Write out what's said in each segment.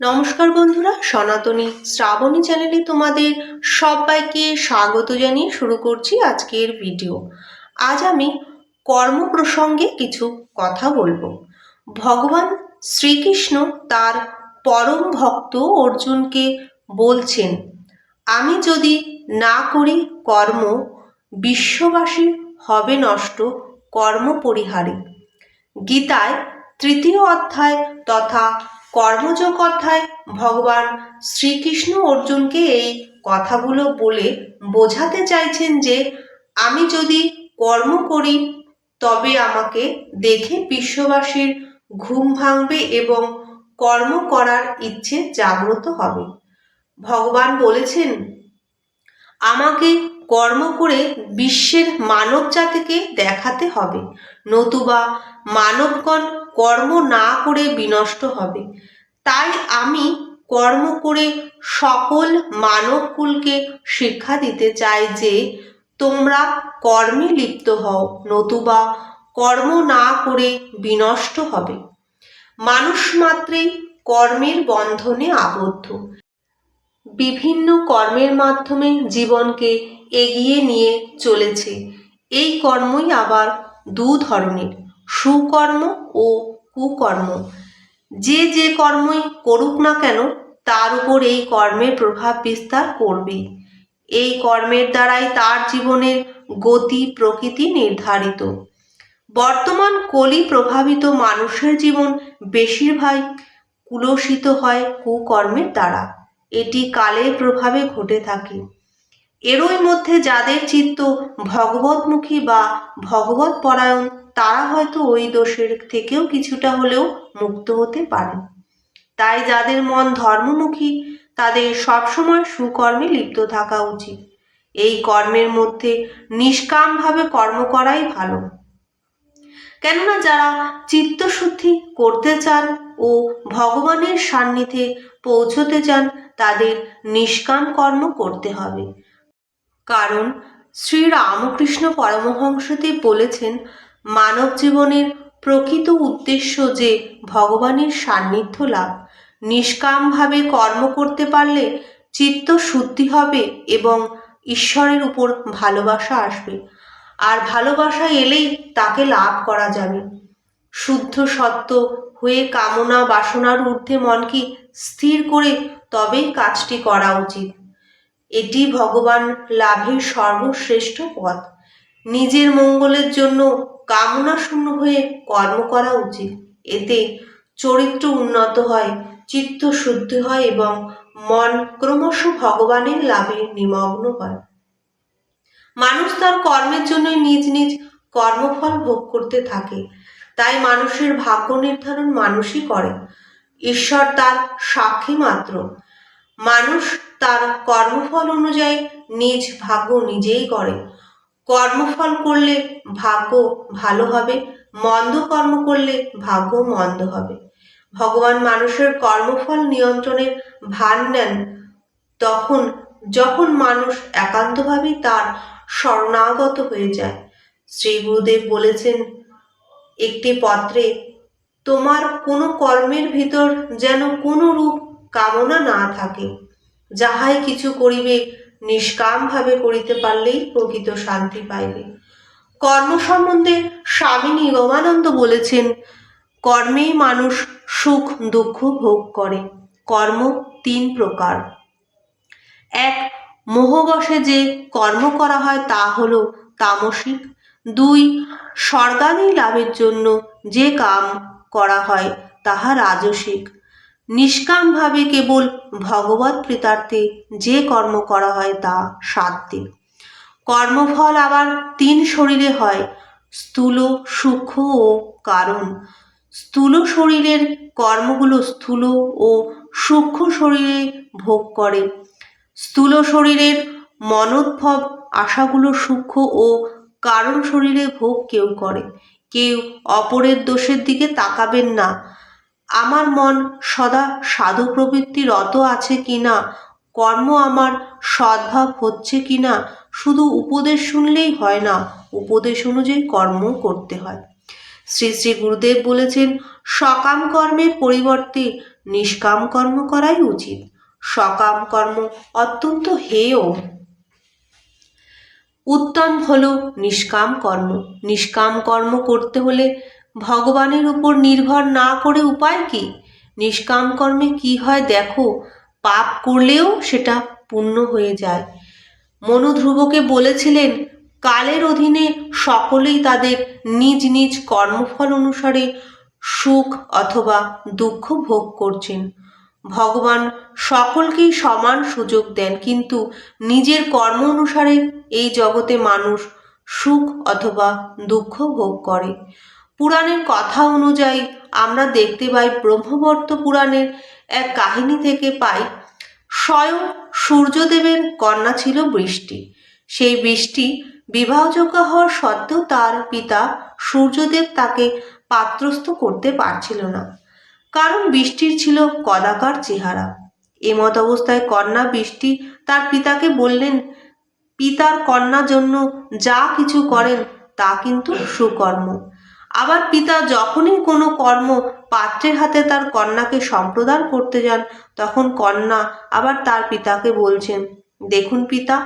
নমস্কার বন্ধুরা, সনাতনী শ্রাবণী চ্যানেলে তোমাদের সবাইকে স্বাগত জানিয়ে শুরু করছি আজকের ভিডিও। আজ আমি কর্ম প্রসঙ্গে কিছু কথা বলব। ভগবান শ্রীকৃষ্ণ তার পরম ভক্ত অর্জুনকে বলছেন, আমি যদি না করি কর্ম বিশ্ববাসী হবে নষ্ট কর্ম পরিহারী। গীতায় তৃতীয় অধ্যায় তথা কর্মযোগ অধ্যায়। ভগবান শ্রীকৃষ্ণ অর্জুনকে এই কথাগুলো বলে বোঝাতে চাইছেন যে, আমি যদি কর্ম করি, তবে আমাকে দেখে বিশ্ববাসীর ঘুম ভাঙবে এবং কর্ম করার ইচ্ছে জাগ্রত হবে। ভগবান বলেছেন, আমাকে কর্ম করে বিশ্বের মানব জাতিকে দেখাতে হবে। নতুবা মানবগণ কর্ম না করে বিনষ্ট হবে। তাই আমি কর্ম করে সকল মানবকুলকে শিক্ষা দিতে চাই যে, তোমরা কর্মে লিপ্ত হও, নতুবা কর্ম না করে বিনষ্ট হবে। মানুষ মাত্রেই কর্মের বন্ধনে আবদ্ধ। বিভিন্ন কর্মের মাধ্যমে জীবনকে এগিয়ে নিয়ে চলেছে। এই কর্মই আবার দু ধরনের, সুকর্ম ও কুকর্ম। যে যে কর্মই করুক না কেন, তার উপর এই কর্মের প্রভাব বিস্তার করবে। এই কর্মের দ্বারাই তার জীবনের গতি, প্রকৃতি নির্ধারিত। বর্তমান কলি প্রভাবিত মানুষের জীবন বেশিরভাগ কুলসিত হয় কুকর্মের দ্বারা। এটি কালের প্রভাবে ঘটে থাকে। এরই মধ্যে যাদের চিত্ত ভগবতমুখী বা ভগবত পরায়ণ তারা হয়তো ওই দোষের থেকেও কিছুটা হলেও মুক্ত হতে পারে। তাই যাদের মন ধর্মমুখী, তাদের সবসময় সুকর্মে লিপ্ত থাকা উচিত। এই কর্মের মধ্যে নিষ্কামভাবে কর্ম করাই ভালো। কেননা যারা চিত্তশুদ্ধি করতে চান ও ভগবানের সান্নিধ্যে পৌঁছতে চান, তাদের নিষ্কাম কর্ম করতে হবে। কারণ শ্রী রামকৃষ্ণ পরমহংসদেব বলেছেন মানব জীবনের প্রকৃত উদ্দেশ্য যে ভগবানের সান্নিধ্য লাভ। নিষ্কামভাবে কর্ম করতে পারলে চিত্ত শুদ্ধি হবে এবং ঈশ্বরের উপর ভালোবাসা আসবে। আর ভালোবাসা এলেই তাকে লাভ করা যাবে। শুদ্ধ সত্য হয়ে কামনা বাসনার ঊর্ধ্বে মনকে স্থির করে তবেই কাজটি করা উচিত। এটি ভগবান লাভের সর্বশ্রেষ্ঠ পথ। নিজের মঙ্গলের জন্য কামনা শূন্য হয়ে কর্ম করা উচিত। এতে চরিত্র উন্নত হয়, চিত্ত শুদ্ধি হয় এবং মন ক্রমশ ভগবানের লাভে নিমগ্ন হয়। মানুষ তার কর্মের জন্য নিজ নিজ কর্মফল ভোগ করতে থাকে। তাই মানুষের ভাগ্য নির্ধারণ মানুষই করে। ঈশ্বর তার সাক্ষী মাত্র। মানুষ তার কর্মফল অনুযায়ী নিজ ভাগ্য নিজেই করে। কর্মফল করলে ভাগ্য ভালো হবে, মন্দ কর্ম করলে ভাগ্য মন্দ হবে। ভগবান মানুষের কর্মফল নিয়ন্ত্রণের ভান নেন তখন যখন মানুষ একান্তভাবেই তার শরণাগত হয়ে যায়। শ্রী গুরুদেব বলেছেন, একটি পত্রে তোমার কোনো কর্মের ভিতর যেন কোনো রূপ কামনা না থাকে। যাহাই কিছু করিবে, নিষ্কামভাবে করিতে পারলেই প্রকৃত শান্তি পাইবে। কর্ম সম্বন্ধে স্বামী নিগমানন্দ বলেছেন, কর্মেই মানুষ সুখ, দুঃখ ভোগ করে। কর্ম তিন প্রকার। এক, মোহবশে যে কর্ম করা হয় তা হল তামসিক। দুই স্বর্গাদি লাভের জন্য যে কাম করা হয় তাহা রাজসিক। নিষ্কামভাবে কেবল ভগবত প্রীতার্থে যে কর্ম করা হয় তা সাত্বিক কর্মফল আবার তিন শরীরে হয়, স্থূল, সূক্ষ্ম ও কারণ। স্থূল শরীরের কর্মগুলো স্থূল ও সূক্ষ্ম শরীরে ভোগ করে। স্থূল শরীরের মনোদ্ভব আশাগুলো সূক্ষ্ম ও কারণ শরীরে ভোগ কেউ করে। কেউ অপরের দোষের দিকে তাকাবেন না আমার মন সদা সাধু প্রবৃত্তি রত আছে কি না কর্ম আমার সদ্ভাব হচ্ছে কি না শুধু উপদেশ শুনলেই হয় না, উপদেশ অনুযায়ী কর্ম করতে হয়। শ্রী শ্রী গুরুদেব বলেছেন, সকাম কর্মের পরিবর্তে নিষ্কাম কর্ম করাই উচিত। সকাম কর্ম অত্যন্ত হেয়। উত্তম হলো নিষ্কাম কর্ম। নিষ্কাম কর্ম করতে হলে ভগবানের উপর নির্ভর না করে উপায় কি? নিষ্কাম কর্মে কি হয় দেখো, পাপ করলেও সেটা পূর্ণ হয়ে যায়। মনু ধ্রুবকে বলেছিলেন, কালের অধীনে সকলেই তাদের নিজ নিজ কর্মফল অনুসারে সুখ অথবা দুঃখ ভোগ করছেন। ভগবান সকলকেই সমান সুযোগ দেন, কিন্তু নিজের কর্ম অনুসারে এই জগতে মানুষ সুখ অথবা দুঃখ ভোগ করে। পুরাণের কথা অনুযায়ী আমরা দেখতে পাই ব্রহ্মবর্ত পুরাণের এক কাহিনী থেকে পাই, স্বয়ং সূর্যদেবের কন্যা ছিল বৃষ্টি। সেই বৃষ্টি বিবাহযোগ্য হওয়ার সত্ত্বেও তার পিতা সূর্যদেব তাকে পাত্রস্থ করতে পারছিল না। কারণ বৃষ্টির ছিল কদাকার চেহারা। এমত অবস্থায় কন্যা বৃষ্টি তার পিতাকে বললেন, পিতার কন্যার জন্য যা কিছু করেন তা কিন্তু সুকর্ম। আবার পিতা যখনই কোনো কর্ম পাত্রের হাতে তার কন্যাকে সম্প্রদান করতে যান, তখন কন্যা আবার তার পিতাকে বলছেন, দেখুন পিতা,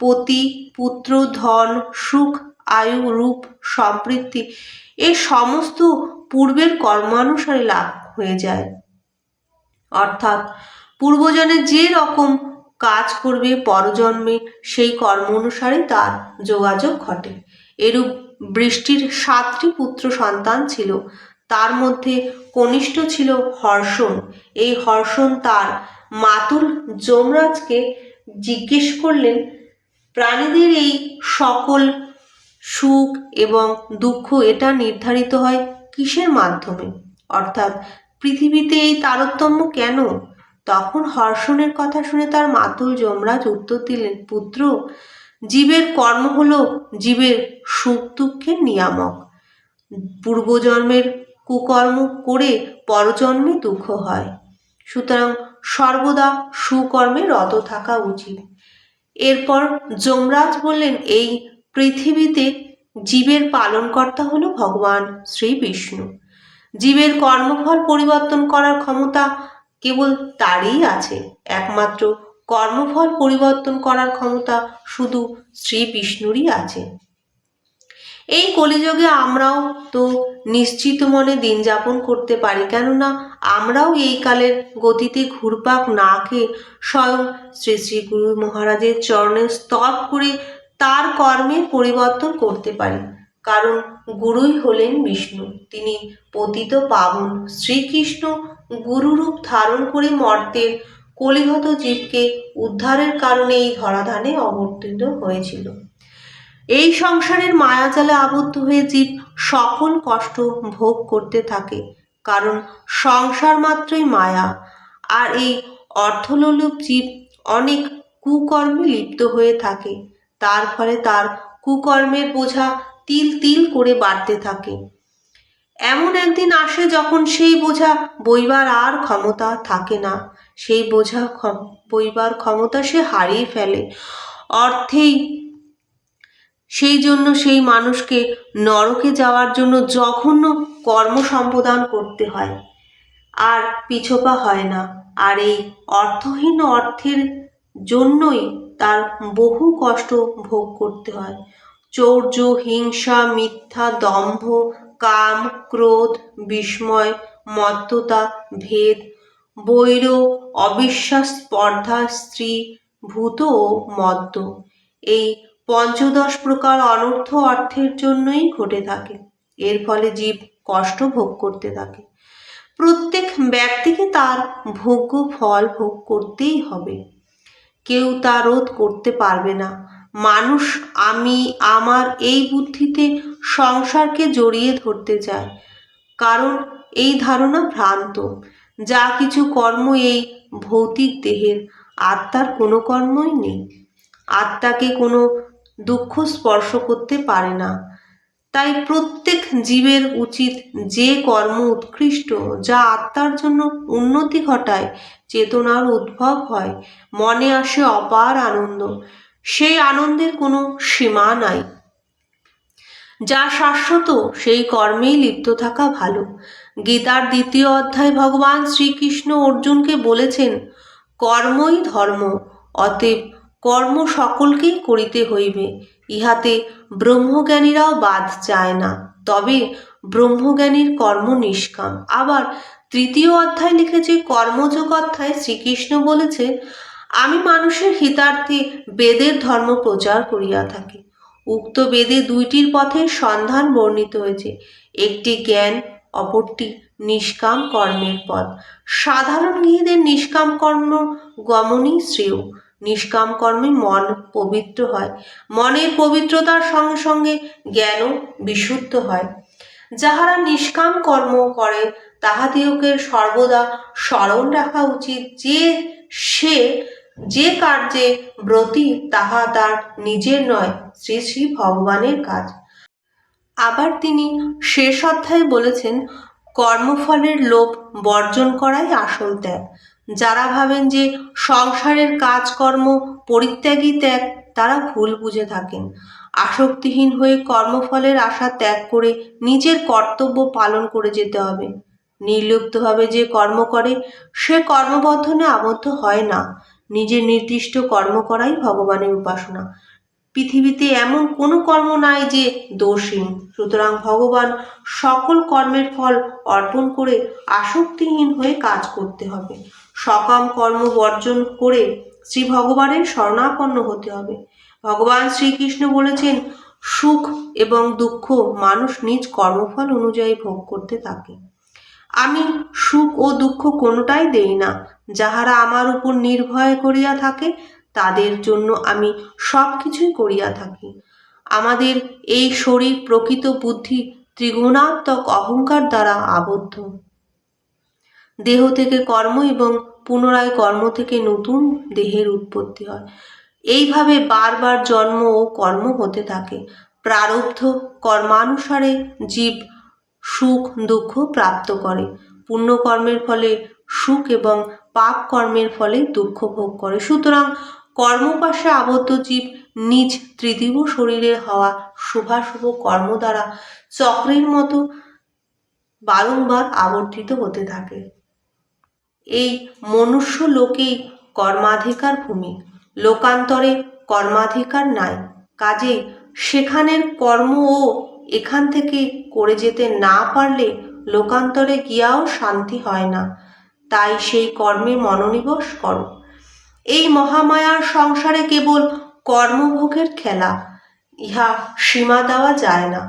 পতি, পুত্র, ধন, সুখ, আয়ু, রূপ, সম্পৃক্তি, এ সমস্ত পূর্বের কর্মানুসারে লাভ হয়ে যায়। অর্থাৎ পূর্বজনে যে রকম কাজ করবে পরজন্মে, সেই কর্ম অনুসারে তার যোগাযোগ ঘটে। এরূপ বৃষ্টির সাতটি পুত্র সন্তান ছিল। তার মধ্যে কনিষ্ঠ ছিল হর্ষণ। এই হর্ষণ তার মাতুল যমরাজকে জিজ্ঞেস করলেন, প্রাণীদের এই সকল সুখ এবং দুঃখ এটা নির্ধারিত হয় কিসের মাধ্যমে? অর্থাৎ পৃথিবীতে এই তারতম্য কেন? তখন হর্ষণের কথা শুনে তার মাতুল যমরাজ উত্তর দিলেন, পুত্র জীবের কর্ম হলো জীবের সুখ দুঃখের নিয়ামক। পূর্বজন্মের কুকর্ম করে পরজন্মে দুঃখ হয়। সুতরাং সর্বদা সুকর্মে রত থাকা উচিত। এরপর যমরাজ বললেন, এই পৃথিবীতে জীবের পালনকর্তা হলো ভগবান শ্রী বিষ্ণু। জীবের কর্মফল পরিবর্তন করার ক্ষমতা কেবল তারই আছে। একমাত্র কর্মফল পরিবর্তন করার ক্ষমতা শুধু শ্রী বিষ্ণুরই আছে। এই কলিযুগে আমরাও তো নিশ্চিত মনে দিন যাপন করতে পারি, কেননা আমরাও এই কালের গতিতে ঘুরপাক না খেয়ে স্বয়ং শ্রী শ্রী গুরু মহারাজের চরণে স্তব করে তার কর্মে পরিবর্তন করতে পারি, কারণ গুরুই হলেন বিষ্ণু। তিনি পতিত পাবন শ্রীকৃষ্ণ গুরুরূপ ধারণ করে মর্তের কলিহত জীবকে উদ্ধারের কারণে এই ধরাধানে অবতীর্ণ হয়েছিল। এই সংসারের মায়াজালে আবদ্ধ হয়ে জীব সকল কষ্ট ভোগ করতে থাকে, কারণ সংসার মাত্রই মায়া, আর এই অর্থলোলুপ জীব অনেক কুকর্মে লিপ্ত হয়ে থাকে। তার ফলে তার কুকর্মের বোঝা তিল তিল করে বাড়তে থাকে। এমন একদিন আসে যখন সেই বোঝা বইবার আর ক্ষমতা থাকে না। সেই বোঝা বইবার ক্ষমতা সে হারিয়ে ফেলে। অর্থেই সেই জন্য সেই মানুষকে নরকে যাওয়ার জন্য জঘন্য কর্ম সম্পাদন করতে হয়। আর পিছোপা হয় না। আর এই অর্থহীন অর্থের জন্যই তার বহু কষ্ট ভোগ করতে হয়। চৌর্য, হিংসা, মিথ্যা, দম্ভ, কাম, ক্রোধ, বিস্ময়, মত্ততা, ভেদ বৈর, অবিশ্বাস, স্পর্ধা, স্ত্রী, ভূত ও মদ্য। এই পঞ্চদশ প্রকার অনর্থ অর্থের জন্যই ঘটে থাকে। এর ফলে জীব কষ্ট ভোগ করতে থাকে। প্রত্যেক ব্যক্তিকে তার ভোগ্য ফল ভোগ করতেই হবে। কেউ তা রোধ করতে পারবে না। মানুষ আমি, আমার এই বুদ্ধিতে সংসারকে জড়িয়ে ধরতে চায়। কারণ এই ধারণা ভ্রান্ত। যা কিছু কর্ম এই ভৌতিক দেহের, আত্মার কোনো কর্মই নেই। আত্মাকে কোনো দুঃখ স্পর্শ করতে পারে না। তাই প্রত্যেক জীবের উচিত যে কর্ম উৎকৃষ্ট, যা আত্মার জন্য উন্নতি ঘটায়, চেতনার উদ্ভব হয়, মনে আসে অপার আনন্দ, সেই আনন্দের কোনো সীমা নাই। যা শাশ্বত, সেই কর্মেই লিপ্ত থাকা ভালো। গীতার দ্বিতীয় অধ্যায় ভগবান শ্রীকৃষ্ণ অর্জুনকে বলেছেন, কর্মই ধর্ম, অতএব কর্ম সকলকেই করিতে হইবে, ইহাতে ব্রহ্মজ্ঞানীরাও বাদ চায় না। তবে ব্রহ্মজ্ঞানীর কর্ম নিষ্কাম। আবার তৃতীয় অধ্যায় লিখেছে, কর্মযোগ অধ্যায় শ্রীকৃষ্ণ বলেছে আমি মানুষের হিতার্থে বেদের ধর্ম প্রচার করিয়া থাকি। উক্ত বেদে দুইটির পথের সন্ধান বর্ণিত হয়েছে। একটি জ্ঞান অপরটি নিষ্কাম কর্মের পথ। সাধারণ গৃহীদের নিষ্কাম কর্ম গমনই শ্রেয়। নিষ্কাম কর্মে মন পবিত্র হয়। মনের পবিত্রতার সঙ্গে সঙ্গে জ্ঞানও বিশুদ্ধ হয়। যাহারা নিষ্কাম কর্ম করে তাহাদিওকে সর্বদা স্মরণ রাখা উচিত। যে সে, যে কার্যে ব্রতী, তাহা তার নিজের নয়, শ্রী শ্রী ভগবানের কাজ। আবার তিনি শেষ অধ্যায়ে বলেছেন, কর্মফলের লোভ বর্জন করাই আসল ত্যাগ। যারা ভাবেন যে সংসারের কাজকর্ম পরিত্যাগী ত্যাগ, তারা ভুল বুঝে থাকেন। আসক্তিহীন হয়ে কর্মফলের আশা ত্যাগ করে নিজের কর্তব্য পালন করে যেতে হবে। নির্লিপ্তভাবে যে কর্ম করে, সে কর্মবন্ধনে আবদ্ধ হয় না। নিজের নির্দিষ্ট কর্ম করাই ভগবানের উপাসনা। পৃথিবীতে এমন কোনো কর্ম নাই যে দোষহীন সুতরাং ভগবান সকল কর্মের ফল অর্পণ করে আসক্তিহীন হয়ে কাজ করতে হবে। সকাম কর্ম বর্জন করে শ্রী ভগবানের শরণাপন্ন হতে হবে। ভগবান শ্রীকৃষ্ণ বলেছেন, সুখ এবং দুঃখ মানুষ নিজ কর্মফল অনুযায়ী ভোগ করতে থাকে। আমি সুখ ও দুঃখ কোনোটাই দেই না। যাহারা আমার উপর নির্ভয় করিয়া থাকে তাদের জন্য আমি সব কিছুই করিয়া থাকি। আমাদের এই শরীর প্রকৃত বুদ্ধি ত্রিগুণাত্মক অহংকার দ্বারা আবদ্ধ। দেহ থেকে কর্ম এবং পুনরায় কর্ম থেকে নতুন দেহের উৎপত্তি হয়। এইভাবে বারবার জন্ম ও কর্ম হতে থাকে। প্রারব্ধ কর্মানুসারে জীব সুখ, দুঃখ প্রাপ্ত করে। পুণ্যকর্মের ফলে সুখ এবং পাপ কর্মের ফলে দুঃখ ভোগ করে। সুতরাং কর্মপাশে আবদ্ধ জীব নিজ ত্রিদিব শরীরে হওয়া শুভাশুভ কর্ম দ্বারা চক্রের মতো বারংবার আবর্তিত হতে থাকে। এই মনুষ্য লোকেই কর্মাধিকার ভূমি, লোকান্তরে কর্মাধিকার নাই। কাজে সেখানের কর্ম ও এখান থেকে করে যেতে না পারলে লোকান্তরে গিয়াও শান্তি হয় না। তাই সেই কর্মে মনোনিবেশ করো। এই মহামায়ার সংসারে কেবল কর্মভোগের খেলা, ইহা সীমা দেওয়া যায় না।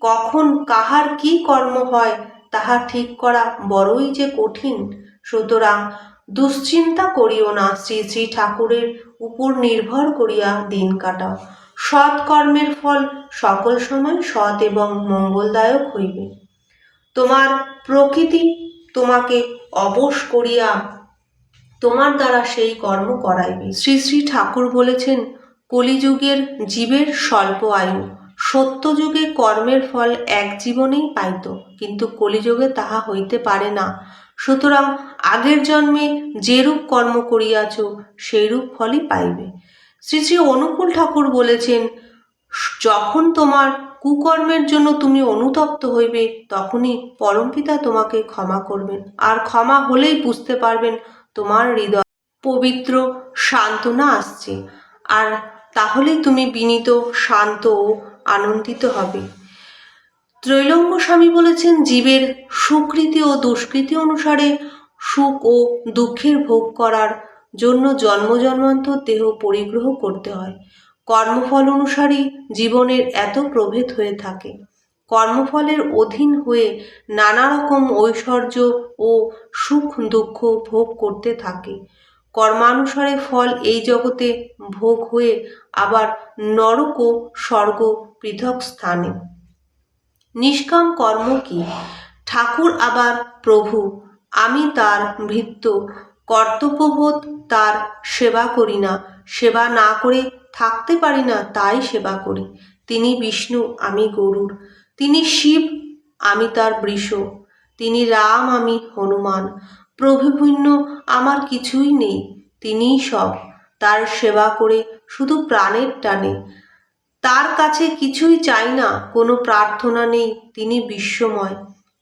কখন কাহার কি কর্ম হয়, তাহা ঠিক করা বড়ই যে কঠিন। সুতরাং দুশ্চিন্তা করিও না, শ্রী শ্রী ঠাকুরের উপর নির্ভর করিয়া দিন কাটাও। সৎ কর্মের ফল সকল সময় সৎ এবং মঙ্গলদায়ক হইবে। তোমার প্রকৃতি তোমাকে অবশ করিয়া তোমার দ্বারা সেই কর্ম করাইবে। শ্রী শ্রী ঠাকুর বলেছেন, কলিযুগের জীবের স্বল্প আয়ু, সত্যযুগে কর্মের ফল এক জীবনেই পাইত, কিন্তু কলিযুগে তাহা হইতে পারে না। সুতরাং আগের জন্মে যেরূপ কর্ম করিয়াছ, সেইরূপ ফলই পাইবে। শ্রী শ্রী অনুকূল ঠাকুর বলেছেন, যখন তোমার কুকর্মের জন্য তুমি অনুতপ্ত হইবে, তখনই পরমপিতা তোমাকে ক্ষমা করবেন। আর ক্ষমা হলেই বুঝতে পারবেন তোমার হৃদয় পবিত্র, সান্ত্বনা আসছে। আর তাহলে তুমি বিনীত, শান্ত ও আনন্দিত হবে। ত্রৈলঙ্গ স্বামী বলেছেন, জীবের সুকৃতি ও দুষ্কৃতি অনুসারে সুখ ও দুঃখের ভোগ করার জন্য জন্ম জন্মান্তর দেহ পরিগ্রহ করতে হয়। কর্মফল অনুসারী জীবনের এত প্রভেদ হয়ে থাকে। কর্মফলের অধীন হয়ে নানা রকম ঐশ্বর্য ও সুখ দুঃখ ভোগ করতে থাকে। কর্মানুসারে ফল এই জগতে ভোগ হয়ে আবার নরক ও স্বর্গ পৃথক স্থানে। নিষ্কাম কর্ম কি? ঠাকুর আবার প্রভু, আমি তার ভৃত্য, কর্তব্যবোধ তার সেবা করি না, সেবা না করে থাকতে পারি না, তাই সেবা করি। তিনি বিষ্ণু, আমি গরুর। তিনি শিব, আমি তার বৃষ। তিনি রাম, আমি হনুমান। প্রভুভিন্ন আমার কিছুই নেই, তিনিই সব। তার সেবা করে শুধু প্রাণের টানে। তার কাছে কিছুই চাই না, কোনো প্রার্থনা নেই, তিনি বিশ্বময়।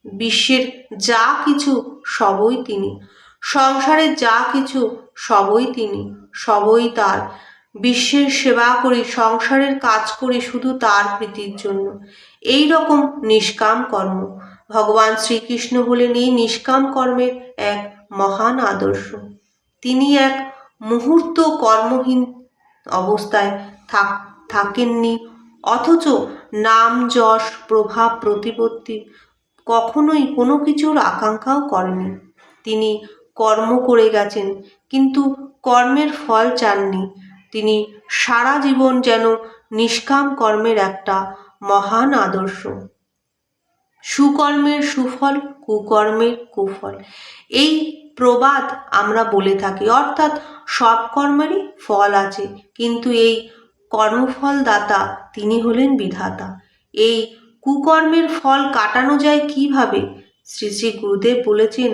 বিশ্বের যা কিছু, সবই তিনি। সংসারের যা কিছু, সবই তিনি, সবই তার। বিশ্বের সেবা করি, সংসারের কাজ করি শুধু তার প্রীতির জন্য। এই রকম নিষ্কাম কর্ম। ভগবান শ্রীকৃষ্ণ বলেন, এই নিষ্কাম কর্মের এক মহান আদর্শ। তিনি এক মুহূর্ত কর্মহীন অবস্থায় থাক, থাকেননি, অথচ নাম, যশ, প্রভাব, প্রতিপত্তি কখনোই কোনো কিছুর আকাঙ্ক্ষাও করেনি। তিনি কর্ম করে গেছেন, কিন্তু কর্মের ফল চাননি। তিনি সারা জীবন যেন নিষ্কাম কর্মের একটা মহান আদর্শ। সুকর্মের সুফল, কুকর্মের কুফল। এই প্রবাদ আমরা বলে থাকি। অর্থাৎ সব কর্মেরই ফল আছে, কিন্তু এই কর্মফল দাতা তিনি হলেন বিধাতা। এই কুকর্মের ফল কাটানো যায় কীভাবে? শ্রী শ্রী গুরুদেব বলেছেন,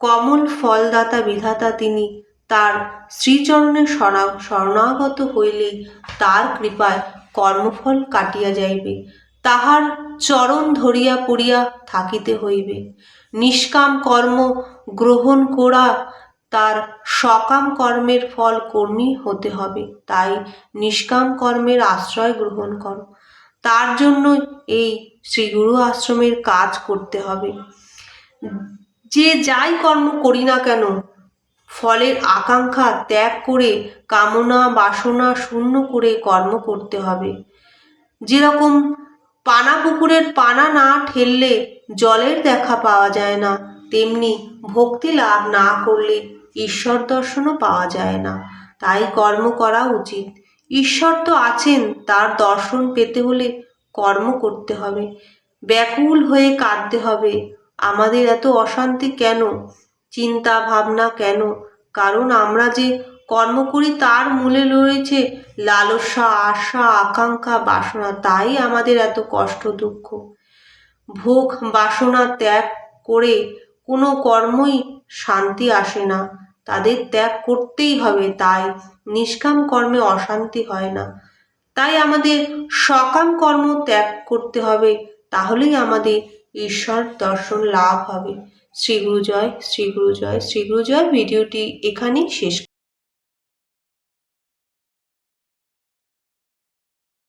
কমল ফলদাতা বিধাতা তিনি তার শ্রীচরণে শরণা শরণাগত হইলেই তার কৃপায় কর্মফল কাটিয়া যাইবে। তাহার চরণ ধরিয়া পড়িয়া থাকিতে হইবে। নিষ্কাম কর্ম গ্রহণ করা তার সকাম কর্মের ফল কর্মী হতে হবে। তাই নিষ্কাম কর্মের আশ্রয় গ্রহণ করো। তার জন্য এই শ্রী গুরু আশ্রমের কাজ করতে হবে। যে যাই কর্ম করি না কেন ফলের আকাঙ্ক্ষা ত্যাগ করে কামনা বাসনা শূন্য করে কর্ম করতে হবে। যেরকম পানা পুকুরের পানা না ঠেললে জলের দেখা পাওয়া যায় না, তেমনি ভক্তি লাভ না করলে ঈশ্বর দর্শনও পাওয়া যায় না। তাই কর্ম করা উচিত। ঈশ্বর তো আছেন, তার দর্শন পেতে হলে কর্ম করতে হবে। ব্যাকুল হয়ে কাঁদতে হবে। আমাদের এত অশান্তি কেন? চিন্তা ভাবনা কেন? কারণ আমরা যে কর্ম করি তার মূলে রয়েছে লালসা, আশা, আকাঙ্ক্ষা, বাসনা। তাই আমাদের এত কষ্ট, দুঃখ। ভোগ, বাসনা ত্যাগ করে কোনো কর্মই শান্তি আসে না। তাদের ত্যাগ করতেই হবে, তাই নিষ্কাম কর্মে অশান্তি হয় না। তাই আমাদের সকাম কর্ম ত্যাগ করতে হবে, তাহলেই আমাদের ঈশ্বর দর্শন লাভ হবে। শ্রী গুরু জয় শ্রী গুরু জয় শ্রী গুরু জয় ভিডিওটি এখানেই শেষ